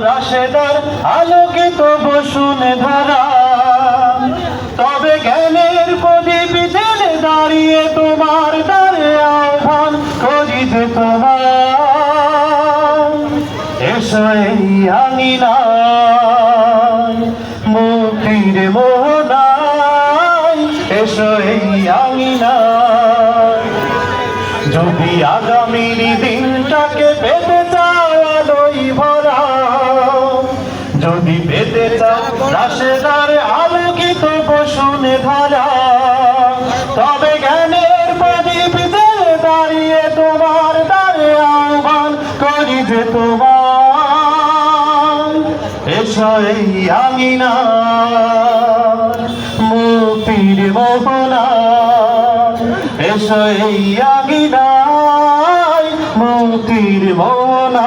রাশেদার, আলোকিত বসুন ধারা। তবে জ্ঞানের প্রদীপ জেলে দাঁড়িয়ে তোমার দ্বারে আহ্বান করি যে তোমার। এসো এই মুক্তির মোহনায়। এসো এই যদি আগামীর দিনটাকে পেতে যদি পেতে চাও, রাশেদার আলোকিত বসুনে ধারা তবে জ্ঞানের প্রদীপ জেলে দাঁড়িয়ে তোমার দ্বারে আহ্বান করি যে তোমার। এসো এই আঙিনা, মুক্তির মোহনা। এসো এই আঙিনায়, মুক্তির মোহনা।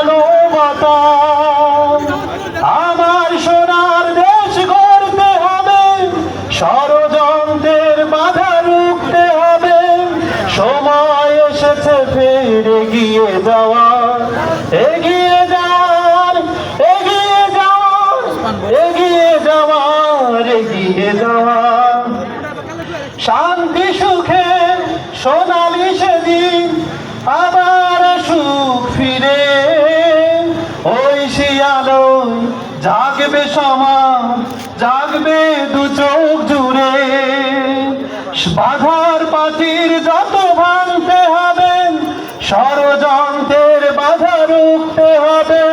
এসেছে ফের এগিয়ে যাওয়ার এগিয়ে যাওয়ার এগিয়ে যাওয়ার এগিয়ে যাওয়ার এগিয়ে যাওয়ার। শান্তি, সুখে, সোনালি সেদিন আবার সুখ ফিরে। ওই শিয়ালোয় জাগবে সমাজ, জাগবে দু চোখ জুড়ে। বাধার পাতির যত হবে।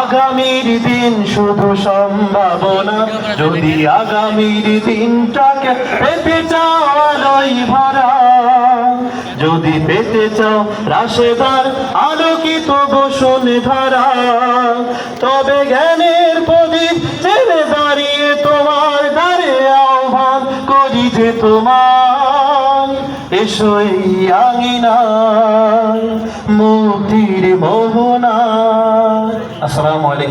আগামীর দিন শুধু সম্ভাবনা, যদি আগামীর দিনটাকে পেতে চাও আলোই ভরা, যদি পেতে চাও রাশেদার আলোকিত ধারা, তবে জ্ঞানের প্রদীপ ছেড়ে দাঁড়িয়ে তোমার দ্বারে আহ্বান করি যে তোমার, এসো এই আঙিনায় মুক্তির মোহনা আসসালামু আলাইকুম।